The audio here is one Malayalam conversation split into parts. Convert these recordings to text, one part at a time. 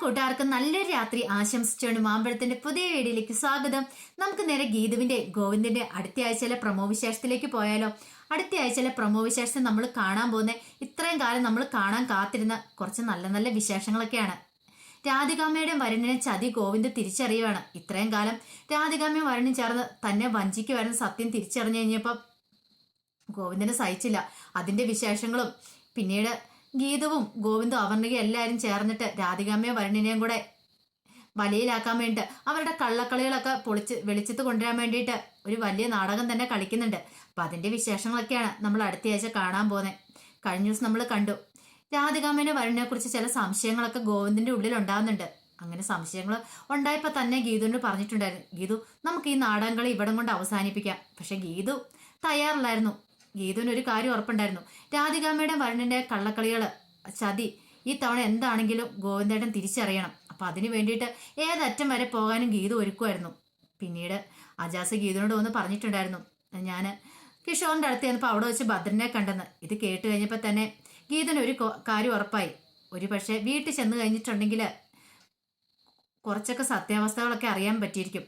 കൂട്ടുകാർക്ക് നല്ലൊരു രാത്രി ആശംസിച്ചുകൊണ്ട് മാമ്പഴത്തിന്റെ പുതിയ വീഡിയോയിലേക്ക് സ്വാഗതം. നമുക്ക് നേരെ ഗീതുവിന്റെ ഗോവിന്ദന്റെ അടുത്ത ആഴ്ചയിലെ പ്രമോ വിശേഷത്തിലേക്ക് പോയാലോ? അടുത്ത ആഴ്ചയിലെ പ്രമോ വിശേഷത്തിൽ നമ്മൾ കാണാൻ പോകുന്ന. ഇത്രയും കാലം നമ്മൾ കാണാൻ കാത്തിരുന്ന കുറച്ച് നല്ല നല്ല വിശേഷങ്ങളൊക്കെയാണ്. രാധികാമ്മയുടെ വരുണിനെ ചതി ഗോവിന്ദ് തിരിച്ചറിയുകയാണ് ഇത്രയും കാലം രാധികാമ്മയും വരുണും ചേർന്ന് തന്നെ വഞ്ചിക്കുവായിരുന്നു സത്യം തിരിച്ചറിഞ്ഞു കഴിഞ്ഞപ്പം ഗോവിന്ദനെ സഹിച്ചില്ല. അതിന്റെ വിശേഷങ്ങളും പിന്നീട് ഗീതവും ഗോവിന്ദും അവർണികയും എല്ലാവരും ചേർന്നിട്ട് രാധികാമ്മയും വരുണിനെയും കൂടെ വലയിലാക്കാൻ വേണ്ടിയിട്ട് അവരുടെ കള്ളക്കളികളൊക്കെ പൊളിച്ച് വെളിച്ചത്ത് കൊണ്ടുവരാൻ വേണ്ടിയിട്ട് ഒരു വലിയ നാടകം തന്നെ കളിക്കുന്നുണ്ട്. അപ്പൊ അതിന്റെ വിശേഷങ്ങളൊക്കെയാണ് നമ്മൾ അടുത്ത ആഴ്ച കാണാൻ പോകുന്നത്. കഴിഞ്ഞ ദിവസം നമ്മൾ കണ്ടു. രാധികാമ്മേനെ വരുണിനെ കുറിച്ച് ചില സംശയങ്ങളൊക്കെ ഗോവിന്ദിന്റെ ഉള്ളിൽ ഉണ്ടാകുന്നുണ്ട് അങ്ങനെ സംശയങ്ങൾ ഉണ്ടായപ്പോൾ തന്നെ ഗീതുവിനോട് പറഞ്ഞിട്ടുണ്ടായിരുന്നു. ഗീതു നമുക്ക് ഈ നാടകം കളി ഇവിടം കൊണ്ട് അവസാനിപ്പിക്കാം. പക്ഷെ ഗീതു തയ്യാറില്ലായിരുന്നു. ഗീതുവിന് ഒരു കാര്യം ഉറപ്പുണ്ടായിരുന്നു. രാധികാമ്മയുടെ വരുണിന്റെ കള്ളക്കളികൾ ചതി ഈ തവണ എന്താണെങ്കിലും ഗോവിന്ദേട്ടൻ തിരിച്ചറിയണം. അപ്പൊ അതിനു വേണ്ടിയിട്ട് ഏതറ്റം വരെ പോകാനും ഗീത ഒരുക്കുമായിരുന്നു. പിന്നീട് അജാസ് ഗീതുവിനോട് ഒന്ന് പറഞ്ഞിട്ടുണ്ടായിരുന്നു ഞാൻ കിഷോറിന്റെ അടുത്ത് ചെന്നപ്പോൾ അവിടെ വെച്ച് ഭദ്രനെ കണ്ടെന്ന്. ഇത് കേട്ട് കഴിഞ്ഞപ്പോൾ തന്നെ ഗീതന് ഒരു കാര്യം ഉറപ്പായി. ഒരു പക്ഷേ വീട്ടിൽ ചെന്ന് കഴിഞ്ഞിട്ടുണ്ടെങ്കിൽ കുറച്ചൊക്കെ സത്യാവസ്ഥകളൊക്കെ അറിയാൻ പറ്റിയിരിക്കും.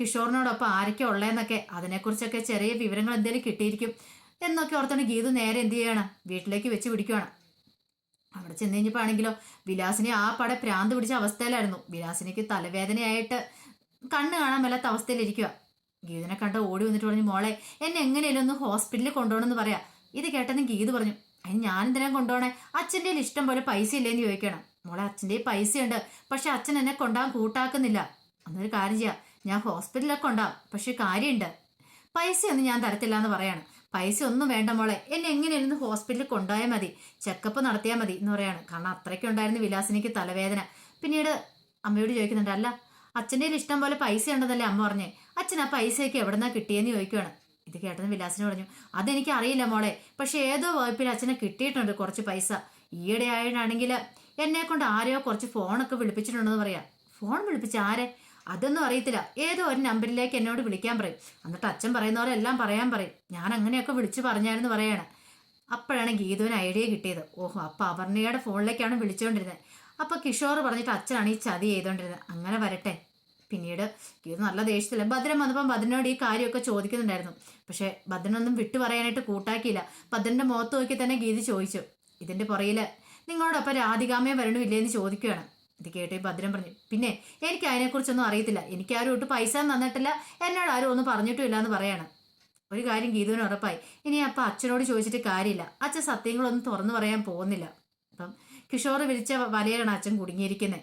കിഷോറിനോടൊപ്പം ആരൊക്കെ ഉള്ളതെന്നൊക്കെ അതിനെക്കുറിച്ചൊക്കെ ചെറിയ വിവരങ്ങൾ എന്തെങ്കിലും കിട്ടിയിരിക്കും. എന്നൊക്കെ ഓർത്തോണ്ട് ഗീതു നേരെ എന്ത് ചെയ്യണം? വീട്ടിലേക്ക് വെച്ച് പിടിക്കുകയാണ് അവിടെ ചെന്ന് കഴിഞ്ഞപ്പോൾ ആണെങ്കിലോ വിലാസിനെ ആ പട പ്രാന്ത് പിടിച്ച അവസ്ഥയിലായിരുന്നു. വിലാസിനിക്ക് തലവേദനയായിട്ട് കണ്ണ് കാണാൻ മേലാത്ത അവസ്ഥയിലിരിക്കുക ഗീതിനെ കണ്ട ഓടി വന്നിട്ട് പറഞ്ഞു മോളെ എന്നെ എങ്ങനെയല്ലോ ഒന്ന് ഹോസ്പിറ്റലിൽ കൊണ്ടുപോകണമെന്ന് പറയാ? ഇത് കേട്ടെന്ന് ഗീത് പറഞ്ഞു അതിന് ഞാൻ എന്തിനാ കൊണ്ടുപോകണേ? അച്ഛന്റെ ഇഷ്ടം പോലെ പൈസ ഇല്ലേന്ന് ചോദിക്കണം മോളെ അച്ഛന്റെ പൈസ പൈസയുണ്ട് പക്ഷെ അച്ഛൻ എന്നെ കൊണ്ടാകാൻ കൂട്ടാക്കുന്നില്ല. അന്നൊരു കാര്യം ചെയ്യാം ഞാൻ ഹോസ്പിറ്റലിലൊക്കെ ഉണ്ടാവും പക്ഷെ കാര്യമുണ്ട്. പൈസയൊന്നും ഞാൻ തരത്തില്ല എന്ന് പറയാണ്. പൈസ ഒന്നും വേണ്ട മോളെ. എന്നെ എങ്ങനെയായിരുന്നു ഹോസ്പിറ്റലിൽ കൊണ്ടുപോയാൽ മതി. ചെക്കപ്പ് നടത്തിയാൽ മതി എന്ന് പറയാണ്. കാരണം അത്രയ്ക്ക് ഉണ്ടായിരുന്നു വിലാസിനിക്ക് തലവേദന. പിന്നീട് അമ്മയോട് ചോദിക്കുന്നുണ്ട് അല്ല അച്ഛന്റെ ഇഷ്ടം പോലെ പൈസ ഉണ്ടെന്നല്ലേ അമ്മ പറഞ്ഞേ? അച്ഛൻ ആ പൈസയൊക്കെ എവിടെന്നാ കിട്ടിയെന്ന് ചോദിക്കുകയാണ് ഇത് കേട്ടെന്ന് വിലാസിന് പറഞ്ഞു അതെനിക്ക് അറിയില്ല മോളെ. പക്ഷെ ഏതോ വകുപ്പിൽ അച്ഛനെ കിട്ടിയിട്ടുണ്ട് കുറച്ച് പൈസ. ഈയിടെ ആയിട്ടാണെങ്കിൽ എന്നെ കൊണ്ട് ആരെയോ കുറച്ച് ഫോണൊക്കെ വിളിപ്പിച്ചിട്ടുണ്ടെന്ന് പറയാം. ഫോൺ വിളിപ്പിച്ച ആരെ? അതൊന്നും അറിയത്തില്ല. ഏതോ ഒരു നമ്പറിലേക്ക് എന്നോട് വിളിക്കാൻ പറയും. എന്നിട്ട് അച്ഛൻ പറയുന്ന പോലെ എല്ലാം പറയാൻ പറയും. ഞാൻ അങ്ങനെയൊക്കെ വിളിച്ചു പറഞ്ഞായിരുന്നു പറയാണ്. അപ്പോഴാണ് ഗീതുവിന് ഐഡിയ കിട്ടിയത്. ഓഹോ അപ്പൊ അപർണയുടെ ഫോണിലേക്കാണ് വിളിച്ചുകൊണ്ടിരുന്നത് അപ്പൊ കിഷോർ പറഞ്ഞിട്ട് അച്ഛനാണ് ഈ ചതി ചെയ്തുകൊണ്ടിരുന്നത് അങ്ങനെ വരട്ടെ. പിന്നീട് ഗീതു നല്ല ദേഷ്യത്തില്ല ഭദ്രൻ വന്നപ്പം ഭദ്രനോട് ഈ കാര്യമൊക്കെ ചോദിക്കുന്നുണ്ടായിരുന്നു. പക്ഷെ ഭദ്രനൊന്നും വിട്ടു പറയാനായിട്ട് കൂട്ടാക്കിയില്ല. ഭദ്രന്റെ മുഖത്ത് നോക്കി തന്നെ ഗീതി ചോദിച്ചു. ഇതിന്റെ പുറയിൽ നിങ്ങളോടൊപ്പം രാധികാമയെ വരണമില്ലേന്ന് ചോദിക്കുകയാണ്. ഇത് കേട്ടേ ഈ ഭദ്രൻ പറഞ്ഞു പിന്നെ എനിക്ക് അതിനെക്കുറിച്ചൊന്നും അറിയത്തില്ല. എനിക്ക് ആരും ഒട്ട് പൈസ തന്നിട്ടില്ല. എന്നോട് ആരും ഒന്നും പറഞ്ഞിട്ടുമില്ല എന്ന് പറയാണ്. ഒരു കാര്യം ഗീതുവിന് ഉറപ്പായി. ഇനി അപ്പം അച്ഛനോട് ചോദിച്ചിട്ട് കാര്യമില്ല. അച്ഛൻ സത്യങ്ങളൊന്നും തുറന്നു പറയാൻ പോകുന്നില്ല. അപ്പം കിഷോർ വിളിച്ച വലയാണ് അച്ഛൻ കുടുങ്ങിയിരിക്കുന്നത്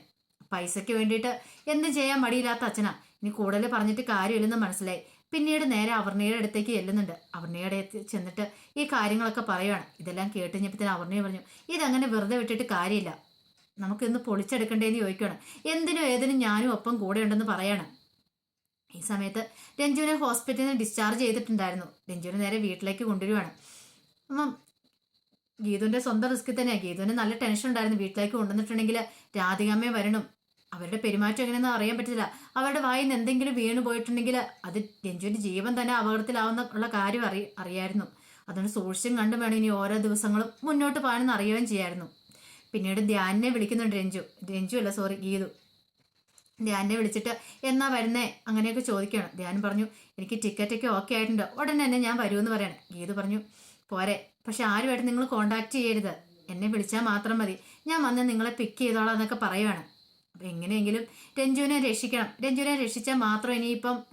പൈസയ്ക്ക് വേണ്ടിയിട്ട് എന്തും ചെയ്യാൻ മടിയില്ലാത്ത അച്ഛനാ. ഇനി കൂടുതൽ പറഞ്ഞിട്ട് കാര്യമില്ലെന്ന് മനസ്സിലായി. പിന്നീട് നേരെ അവർണയുടെ അടുത്തേക്ക് ചെല്ലുന്നുണ്ട്. അവർണയുടെ ചെന്നിട്ട് ഈ കാര്യങ്ങളൊക്കെ പറയുകയാണ് ഇതെല്ലാം കേട്ടുകഴിഞ്ഞപ്പോൾ അവർണയെ പറഞ്ഞു ഇതങ്ങനെ വെറുതെ വിട്ടിട്ട് കാര്യമില്ല. നമുക്കിന്ന് പൊളിച്ചെടുക്കണ്ടേന്ന് ചോദിക്കുകയാണ് എന്തിനും ഏതിനും ഞാനും ഒപ്പം കൂടെ ഉണ്ടെന്ന് പറയാണ്. ഈ സമയത്ത് രഞ്ജുവിനെ ഹോസ്പിറ്റലിൽ നിന്ന് ഡിസ്ചാർജ് ചെയ്തിട്ടുണ്ടായിരുന്നു. രഞ്ജുവിനെ നേരെ വീട്ടിലേക്ക് കൊണ്ടുവരുവാണ്. അപ്പം ഗീതുവിന്റെ സ്വന്തം റിസ്കിൽ തന്നെയാണ് ഗീതുവിന് നല്ല ടെൻഷൻ ഉണ്ടായിരുന്നു. വീട്ടിലേക്ക് കൊണ്ടുവന്നിട്ടുണ്ടെങ്കിൽ രാധികമ്മയെ വരണം. അവരുടെ പെരുമാറ്റം എങ്ങനെയെന്ന് അറിയാൻ പറ്റില്ല അവരുടെ വായിൽ നിന്ന് എന്തെങ്കിലും വീണ് പോയിട്ടുണ്ടെങ്കിൽ അത് രഞ്ജുവിന്റെ ജീവൻ തന്നെ അപകടത്തിലാവുന്ന ഉള്ള കാര്യം അറിയാമായിരുന്നു അറിയായിരുന്നു. അതുകൊണ്ട് സൂക്ഷിച്ചും കണ്ടും വേണം ഇനി ഓരോ ദിവസങ്ങളും മുന്നോട്ട് പോകാനെന്ന് അറിയുകയും ചെയ്യായിരുന്നു. പിന്നീട് ധ്യാനിനെ വിളിക്കുന്നുണ്ട് രഞ്ജു. രഞ്ജു അല്ല സോറി ഗീതു. ധ്യാനെ വിളിച്ചിട്ട് എന്നാ വരുന്നേ? അങ്ങനെയൊക്കെ ചോദിക്കണം ധ്യാൻ പറഞ്ഞു എനിക്ക് ടിക്കറ്റൊക്കെ ഓക്കെ ആയിട്ടുണ്ട്. ഉടനെ തന്നെ ഞാൻ വരുമെന്ന് പറയണം. ഗീതു പറഞ്ഞു പോരെ. പക്ഷെ ആരുമായിട്ട് നിങ്ങൾ കോണ്ടാക്ട് ചെയ്യരുത്. എന്നെ വിളിച്ചാൽ മാത്രം മതി. ഞാൻ വന്ന് നിങ്ങളെ പിക്ക് ചെയ്തോളാം എന്നൊക്കെ പറയുവാണ്. അപ്പം എങ്ങനെയെങ്കിലും രഞ്ജുവിനെ രക്ഷിക്കണം. രഞ്ജുവിനെ രക്ഷിച്ചാൽ മാത്രം ഇനിയിപ്പം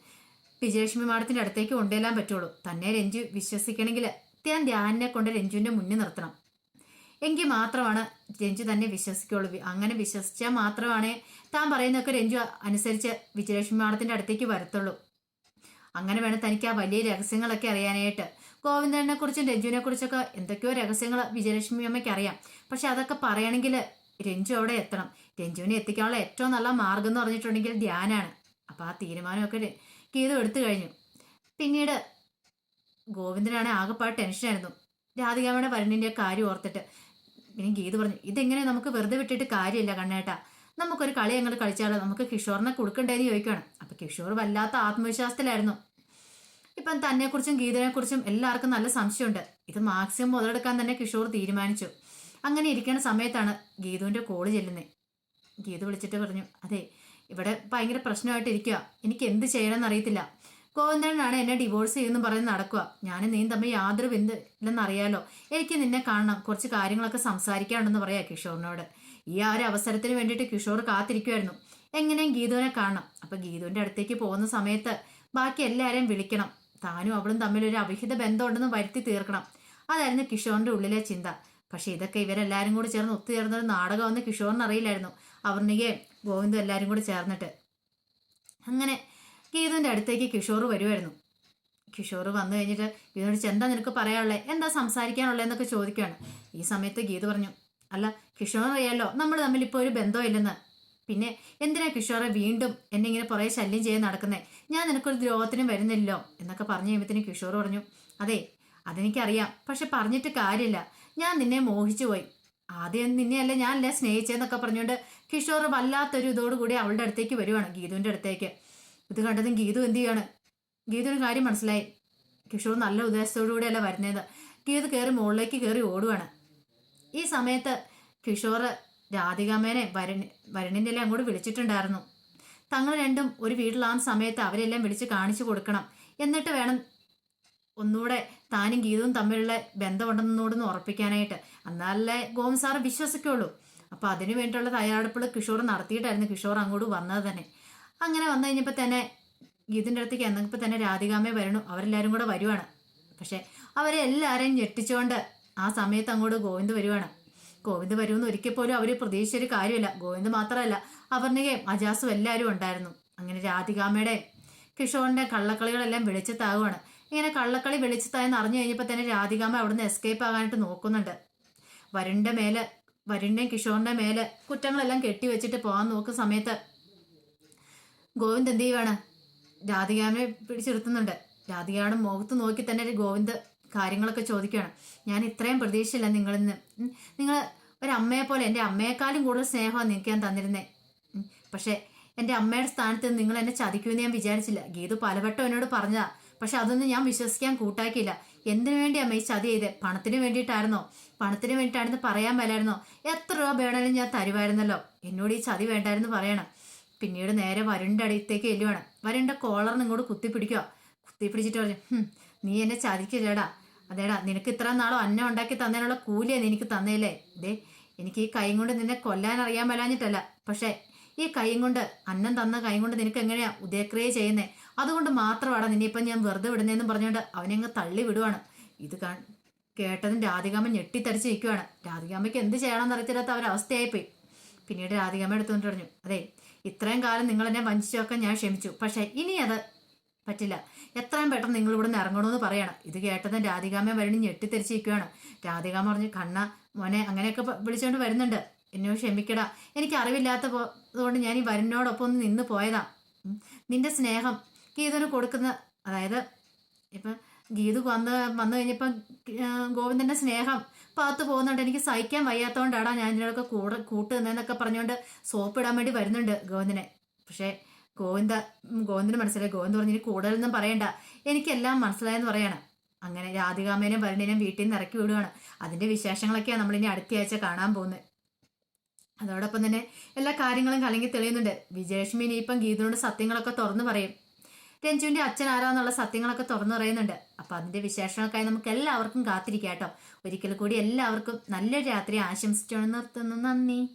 വിജയലക്ഷ്മി മാഡത്തിന്റെ അടുത്തേക്ക് കൊണ്ടുവരാൻ പറ്റുള്ളൂ. തന്നെ രഞ്ജു വിശ്വസിക്കണമെങ്കിൽ ഞാൻ ധ്യാനിനെ കൊണ്ട് രഞ്ജുവിന്റെ മുന്നിൽ നിർത്തണം. എങ്കിൽ മാത്രമാണ് രഞ്ജു തന്നെ വിശ്വസിക്കുള്ളൂ. അങ്ങനെ വിശ്വസിച്ചാൽ മാത്രമാണ് താൻ പറയുന്നതൊക്കെ രഞ്ജു അനുസരിച്ച് വിജയലക്ഷ്മി മാഡത്തിന്റെ അടുത്തേക്ക് വരത്തുള്ളൂ. അങ്ങനെ വേണം തനിക്ക് ആ വലിയ രഹസ്യങ്ങളൊക്കെ അറിയാനായിട്ട്. ഗോവിന്ദനെ കുറിച്ചും രഞ്ജുവിനെ കുറിച്ചൊക്കെ എന്തൊക്കെയോ രഹസ്യങ്ങൾ വിജയലക്ഷ്മി അമ്മയ്ക്ക് അറിയാം. പക്ഷെ അതൊക്കെ പറയണമെങ്കിൽ രഞ്ജു അവിടെ എത്തണം. രഞ്ജുവിനെ എത്തിക്കാനുള്ള ഏറ്റവും നല്ല മാർഗം എന്ന് പറഞ്ഞിട്ടുണ്ടെങ്കിൽ ധ്യാനാണ്. അപ്പൊ ആ തീരുമാനമൊക്കെ ര- എടുത്തു കഴിഞ്ഞു. പിന്നീട് ഗോവിന്ദനാണ് ആകെപ്പാട് ടെൻഷനായിരുന്നു. രാധികാമ്മയുടെ വരുണിന്റെ കാര്യം ഓർത്തിട്ട് പിന്നെ ഗീത് പറഞ്ഞു ഇതെങ്ങനെ നമുക്ക് വെറുതെ വിട്ടിട്ട് കാര്യമില്ല കണ്ണേട്ടാ. നമുക്കൊരു കളി അങ്ങോട്ട് കളിച്ചാലോ? നമുക്ക് കിഷോറിനെ കൊടുക്കണ്ടേന്ന് ചോദിക്കുകയാണ് അപ്പൊ കിഷോർ വല്ലാത്ത ആത്മവിശ്വാസത്തിലായിരുന്നു. ഇപ്പം തന്നെക്കുറിച്ചും ഗീതനെക്കുറിച്ചും എല്ലാവർക്കും നല്ല സംശയമുണ്ട്. ഇത് മാക്സിമം മുതലെടുക്കാൻ തന്നെ കിഷോർ തീരുമാനിച്ചു. അങ്ങനെ ഇരിക്കുന്ന സമയത്താണ് ഗീതുവിന്റെ കോൾ ചെല്ലുന്നത് ഗീതു വിളിച്ചിട്ട് പറഞ്ഞു അതെ ഇവിടെ ഭയങ്കര പ്രശ്നമായിട്ടിരിക്കുക എനിക്ക് എന്ത് ചെയ്യണമെന്ന് അറിയത്തില്ല ഗോവിന്ദനാണ് എന്നെ ഡിവോഴ്സ് ചെയ്യുമെന്ന് പറഞ്ഞ് നടക്കുക. ഞാൻ നീയും തമ്മിൽ യാതൊരു ബന്ധം ഇല്ലെന്ന് അറിയാലോ എനിക്ക് നിന്നെ കാണണം. കുറച്ച് കാര്യങ്ങളൊക്കെ സംസാരിക്കാനുണ്ടെന്ന് പറയാ കിഷോറിനോട്. ഈ ആ ഒരു അവസരത്തിന് വേണ്ടിയിട്ട് കിഷോർ കാത്തിരിക്കുമായിരുന്നു എങ്ങനെയും ഗീതുവിനെ കാണണം. അപ്പം ഗീതുവിന്റെ അടുത്തേക്ക് പോകുന്ന സമയത്ത് ബാക്കി എല്ലാവരെയും വിളിക്കണം. താനും അവളും തമ്മിൽ ഒരു അവിഹിത ബന്ധമുണ്ടെന്ന് വരുത്തി തീർക്കണം. അതായിരുന്നു കിഷോറിന്റെ ഉള്ളിലെ ചിന്ത. പക്ഷെ ഇതൊക്കെ ഇവരെല്ലാവരും കൂടി ചേർന്ന് ഒത്തുചേർന്നൊരു നാടകമെന്ന് കിഷോറിന് അറിയില്ലായിരുന്നു അവർണികയും ഗോവിന്ദും എല്ലാവരും കൂടി ചേർന്നിട്ട്. അങ്ങനെ ഗീതുവിന്റെ അടുത്തേക്ക് കിഷോർ വരുമായിരുന്നു കിഷോർ വന്നു കഴിഞ്ഞിട്ട് ഗീതുവിനോട് എന്താ നിനക്ക് പറയാനുള്ളത് എന്താ സംസാരിക്കാനുള്ളതെന്നൊക്കെ ചോദിക്കുകയാണ്. ഈ സമയത്ത് ഗീതു പറഞ്ഞു അല്ല കിഷോർ അറിയാലോ നമ്മൾ തമ്മിൽ ഇപ്പോൾ ഒരു ബന്ധമില്ലെന്ന്. പിന്നെ എന്തിനാ കിഷോറെ വീണ്ടും എന്നെ ഇങ്ങനെ പുറകെ ശല്യം ചെയ്യാൻ നടക്കുന്നത് ഞാൻ നിനക്കൊരു ദ്രോഹത്തിനും വരുന്നില്ലല്ലോ? എന്നൊക്കെ പറഞ്ഞു കഴിയുമ്പത്തിന് കിഷോർ പറഞ്ഞു അതെ അതെനിക്കറിയാം. പക്ഷെ പറഞ്ഞിട്ട് കാര്യമില്ല. ഞാൻ നിന്നെ മോഹിച്ചു പോയി. ആദ്യം നിന്നെയല്ല ഞാനല്ല സ്നേഹിച്ചതെന്നൊക്കെ പറഞ്ഞുകൊണ്ട് കിഷോർ വല്ലാത്തൊരു ഇതോടുകൂടി അവളുടെ അടുത്തേക്ക് വരുവാണ് ഗീതുവിന്റെ അടുത്തേക്ക്. ഇത് കണ്ടതും ഗീതു എന്ത് ചെയ്യാണ്? ഗീതൊരു കാര്യം മനസ്സിലായി. കിഷോർ നല്ല ഉദ്ദേശത്തോടുകൂടിയല്ല വരുന്നത്. ഗീതു കയറി മുകളിലേക്ക് കയറി ഓടുവാണ്. ഈ സമയത്ത് കിഷോർ രാധികാമേനെ വരൺ വരുണിന്റെ എല്ലാം അങ്ങോട്ട് വിളിച്ചിട്ടുണ്ടായിരുന്നു. തങ്ങൾ രണ്ടും ഒരു വീട്ടിലാകുന്ന സമയത്ത് അവരെല്ലാം വിളിച്ച് കാണിച്ചു കൊടുക്കണം. എന്നിട്ട് വേണം ഒന്നുകൂടെ താനും ഗീതവും തമ്മിലുള്ള ബന്ധമുണ്ടെന്നോടൊന്ന് ഉറപ്പിക്കാനായിട്ട്. എന്നാലേ ഗോവിന്ദ് സാറ് വിശ്വസിക്കുള്ളൂ. അപ്പൊ അതിനു വേണ്ടിയുള്ള തയ്യാറെടുപ്പുകൾ കിഷോർ നടത്തിയിട്ടായിരുന്നു കിഷോർ അങ്ങോട്ട് വന്നത് തന്നെ. അങ്ങനെ വന്നു കഴിഞ്ഞപ്പോൾ തന്നെ ഗീതിന്റെ അടുത്തേക്ക് എന്നപ്പോൾ തന്നെ രാധികാമ്മ വരണു. അവരെല്ലാവരും കൂടെ വരുവാണ്. പക്ഷെ അവരെ എല്ലാവരെയും ഞെട്ടിച്ചുകൊണ്ട് ആ സമയത്ത് അങ്ങോട്ട് ഗോവിന്ദ് വരുവാണ്. ഗോവിന്ദ് വരുമെന്ന് ഒരിക്കൽ പോലും അവർ പ്രതീക്ഷിച്ചൊരു കാര്യമില്ല. ഗോവിന്ദ് മാത്രമല്ല അപർണികയും അജാസും എല്ലാവരും ഉണ്ടായിരുന്നു. അങ്ങനെ രാധികാമ്മയുടെ കിഷോറിന്റെ കള്ളക്കളികളെല്ലാം വെളിച്ചത്താകുവാണ്. ഇങ്ങനെ കള്ളക്കളി വെളിച്ചത്തായെന്ന് അറിഞ്ഞു കഴിഞ്ഞപ്പോൾ തന്നെ രാധികാമ്മ അവിടുന്ന് എസ്കേപ്പ് ആകാനായിട്ട് നോക്കുന്നുണ്ട്. വരുണിന്റെ മേലെ വരുണിന്റെയും കിഷോറിന്റെ മേലെ കുറ്റങ്ങളെല്ലാം കെട്ടിവെച്ചിട്ട് പോകാൻ നോക്കുന്ന സമയത്ത് ഗോവിന്ദ് എന്ത് ചെയ്യുവാണ്? രാധികാമെ പിടിച്ചിരുത്തുന്നുണ്ട്. രാധികയുടെ മുഖത്ത് നോക്കി തന്നെ ഗോവിന്ദ് കാര്യങ്ങളൊക്കെ ചോദിക്കുകയാണ്. ഞാൻ ഇത്രയും പ്രതീക്ഷയില്ല നിങ്ങളിൽ നിന്ന് നിങ്ങൾ ഒരമ്മയെ പോലെ എന്റെ അമ്മയെക്കാളും കൂടുതൽ സ്നേഹമാണ് നിങ്ങൾക്ക് ഞാൻ തന്നിരുന്നേ. പക്ഷേ എന്റെ അമ്മയുടെ സ്ഥാനത്ത് നിങ്ങൾ എന്നെ ചതിക്കുമെന്ന് ഞാൻ വിചാരിച്ചില്ല. ഗീതു പലവട്ടം എന്നോട് പറഞ്ഞതാ. പക്ഷെ അതൊന്നും ഞാൻ വിശ്വസിക്കാൻ കൂട്ടാക്കിയില്ല. എന്തിനു വേണ്ടി അമ്മ ഈ ചതി ചെയ്തേ? പണത്തിന് വേണ്ടിയിട്ടായിരുന്നോ? പണത്തിന് വേണ്ടിയിട്ടായിരുന്നു പറയാൻ മേലായിരുന്നോ? എത്ര രൂപ വേണമെങ്കിലും ഞാൻ തരുമായിരുന്നല്ലോ. എന്നോട് ഈ ചതി വേണ്ടായിരുന്നു പറയണം. പിന്നീട് നേരെ വരുണിന്റെ അടുത്തേക്ക് എല്ലുവാണ് വരുണിന്റെ കോളറിന് ഇങ്ങോട്ട് കുത്തിപ്പിടിക്കുക കുത്തിപ്പിടിച്ചിട്ട് പറഞ്ഞു നീ എന്നെ ചതിക്കില്ലടാ അതേടാ നിനക്ക് ഇത്ര നാളും അന്നം ഉണ്ടാക്കി തന്നതിനുള്ള കൂലിയാ എനിക്ക് തന്നേലേ ദേ എനിക്ക് ഈ കൈ കൊണ്ട് നിന്നെ കൊല്ലാൻ അറിയാൻ മേലാഞ്ഞിട്ടല്ല. പക്ഷേ ഈ കൈയും കൊണ്ട് അന്നം തന്ന കൈ കൊണ്ട് നിനക്ക് എങ്ങനെയാ ഉദയക്രിയ ചെയ്യുന്നേ? അതുകൊണ്ട് മാത്രമാണ് നിന്നെ ഇപ്പം ഞാൻ വെറുതെ വിടുന്നതെന്ന് പറഞ്ഞുകൊണ്ട് അവനെ അങ്ങ് തള്ളി വിടുവാണ്. ഇത് കാ കേട്ടതും രാധികാമ്മ ഞെട്ടിത്തടിച്ച് നിൽക്കുവാണ്. രാധികാമ്മയ്ക്ക് എന്ത് ചെയ്യണമെന്ന് അറിയത്തില്ലാത്ത അവരവസ്ഥയായിപ്പോയി. പിന്നീട് രാധികാമ്മ എടുത്തുകൊണ്ട് പറഞ്ഞു അതെ ഇത്രയും കാലം നിങ്ങൾ എന്നെ വഞ്ചിച്ചൊക്കെ ഞാൻ ക്ഷമിച്ചു. പക്ഷേ ഇനി അത് പറ്റില്ല. എത്രയും പെട്ടെന്ന് നിങ്ങൾ ഇവിടെ നിന്ന് ഇറങ്ങണമെന്ന് പറയണം. ഇത് കേട്ടതും രാധികാമ്മ വരണി ഞെട്ടിത്തെരിച്ചിരിക്കുകയാണ് രാധികാമ്മ പറഞ്ഞു കണ്ണ മോനെ അങ്ങനെയൊക്കെ വിളിച്ചുകൊണ്ട് വരുന്നുണ്ട്. എന്നോട് ക്ഷമിക്കടാ. എനിക്ക് അറിവില്ലാത്ത പോകൊണ്ട് ഞാൻ ഈ വരനോടൊപ്പം ഒന്ന് നിന്ന് പോയതാ. നിന്റെ സ്നേഹം ഗീതന് കൊടുക്കുന്ന അതായത് ഇപ്പം ഗീതു വന്ന് വന്നു കഴിഞ്ഞപ്പം ഗോവിന്ദന്റെ സ്നേഹം പാത്ത് പോകുന്നുണ്ട്. എനിക്ക് സഹിക്കാൻ വയ്യാത്തതുകൊണ്ടാടാ ഞാൻ ഇതിനോടൊക്കെ കൂടെ കൂട്ട് നിന്നെന്നൊക്കെ പറഞ്ഞുകൊണ്ട് സോപ്പ് ഇടാൻ വേണ്ടി വരുന്നുണ്ട് ഗോവിന്ദനെ. പക്ഷേ ഗോവിന്ദ ഗോവിന്ദന് മനസ്സിലായി. ഗോവിന്ദ് പറഞ്ഞു ഇനി കൂടുതലൊന്നും പറയണ്ട. എനിക്കെല്ലാം മനസ്സിലായെന്ന് പറയാണ്. അങ്ങനെ രാധികാമേനെയും വരുണിനെയും വീട്ടിൽ നിന്ന് ഇറക്കി വിടുകയാണ് അതിന്റെ വിശേഷങ്ങളൊക്കെയാണ് നമ്മളിനി അടുത്ത ആഴ്ച കാണാൻ പോകുന്നത്. അതോടൊപ്പം തന്നെ എല്ലാ കാര്യങ്ങളും കലങ്ങി തെളിയുന്നുണ്ട്. വിജയലക്ഷ്മി ഇനിയിപ്പം ഗീതനോട് സത്യങ്ങളൊക്കെ തുറന്നു പറയും. രഞ്ജുവിന്റെ അച്ഛൻ ആരാന്നുള്ള സത്യങ്ങളൊക്കെ തുറന്നു പറയുന്നുണ്ട് അപ്പൊ അതിന്റെ വിശേഷങ്ങൾക്കായി നമുക്ക് എല്ലാവർക്കും കാത്തിരിക്കാം കേട്ടോ. ഒരിക്കൽ കൂടി എല്ലാവർക്കും നല്ലൊരു രാത്രി ആശംസിച്ചു നിർത്തുന്നു. നന്ദി.